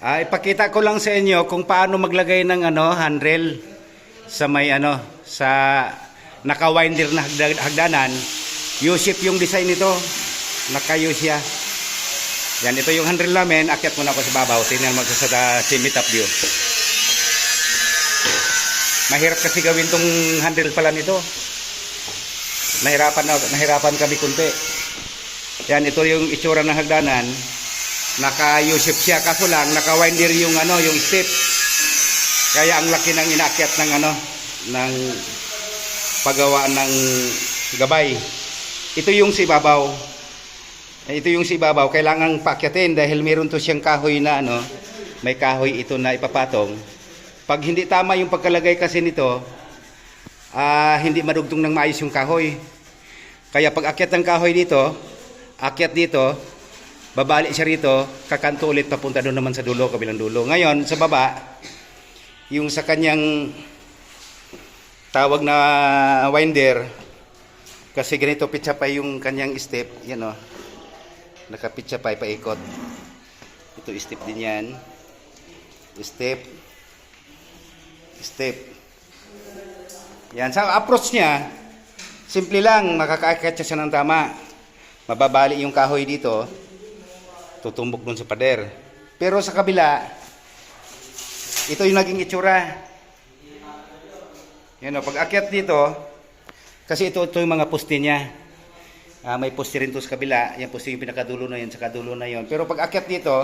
Ah, ipakita ko lang sa inyo kung paano maglagay ng ano, handrail sa may ano, sa naka-winder na hagda- hagdanan. U-shape yung design nito. Naka-U siya. Yan, ito yung handrail namin. Akyat muna ako sa babaw. Tingnan mo sa semi top view. Mahirap kasi gawin tong handle pala nito. Nahirapan, na, nahirapan kami kunti. Yan, ito yung itsura ng hagdanan. Naka-U-shape siya. Kaso lang, naka-winder yung ano, yung step. Kaya ang laki ng inakyat ng ano, ng paggawa ng gabay. Ito yung sibabaw. Ito yung sibabaw. Kailangan paakyatin dahil meron to siyang kahoy na ano, may kahoy ito na ipapatong. Pag hindi tama yung pagkalagay kasi nito, ah, hindi madugtong ng maayos yung kahoy. Kaya pag akyat ng kahoy dito, akyat dito, babalik siya rito, kakanto ulit papunta doon naman sa dulo, kabilang dulo. Ngayon, sa baba, yung sa kanyang tawag na winder, kasi ganito pitsa pa yung kanyang step, yan o, nakapitsa pa, paikot. Ito step din yan. Step, step. Yan, sa approach niya, simple lang, makakaakyat siya ng tama. Mababali yung kahoy dito, tutumbok dun sa pader. Pero sa kabila, ito yung naging itsura. Yan o, pag akyat dito, kasi ito, ito yung mga poste niya. Ah, may poste rin to sa kabila. Yan poste yung pinakadulo na yun, sa kadulo na yun. Pero pag akyat dito,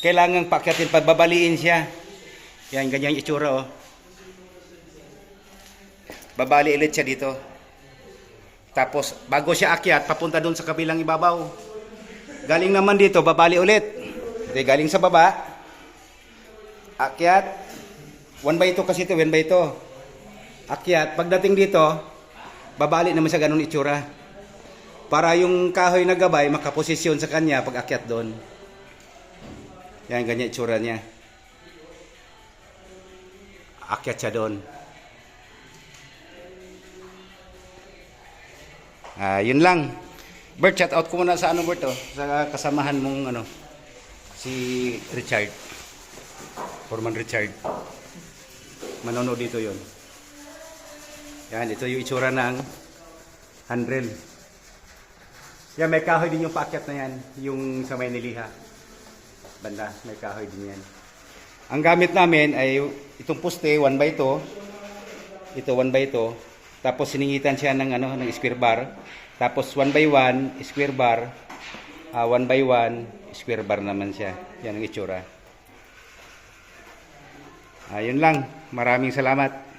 kailangan paakyatin, pagbabaliin siya. Yan, ganyan yung itsura oh. Babali ulit siya dito. Tapos, bago siya akyat, papunta doon sa kabilang ibabaw. Galing naman dito, babali ulit. Hindi, galing sa baba. Akyat. One by two kasi ito, one by two. Akyat. Pagdating dito, babali naman sa ganun itsura. Para yung kahoy na gabay, makaposisyon sa kanya pag akyat doon. Yan, ganyan itsura niya. Akyat siya doon. Ah, yun lang. Bert, shout out ko muna sa ano Bert oh, sa kasamahan mong ano si Richard. Foreman Richard. Manonood dito 'yon. Yan, ito yung itsura ng handrail. Yan, may kahoy din yung paakyat na yan, yung sa may niliha. Banda, may kahoy din yan. Ang gamit namin ay itong poste, 1 by 2. Ito 1 by 2. Tapos siningitan siya ng ano ng square bar. Tapos 1 by 1 square bar. 1 by 1 square bar naman siya. Yan ang itsura. Ayun lang. Maraming salamat.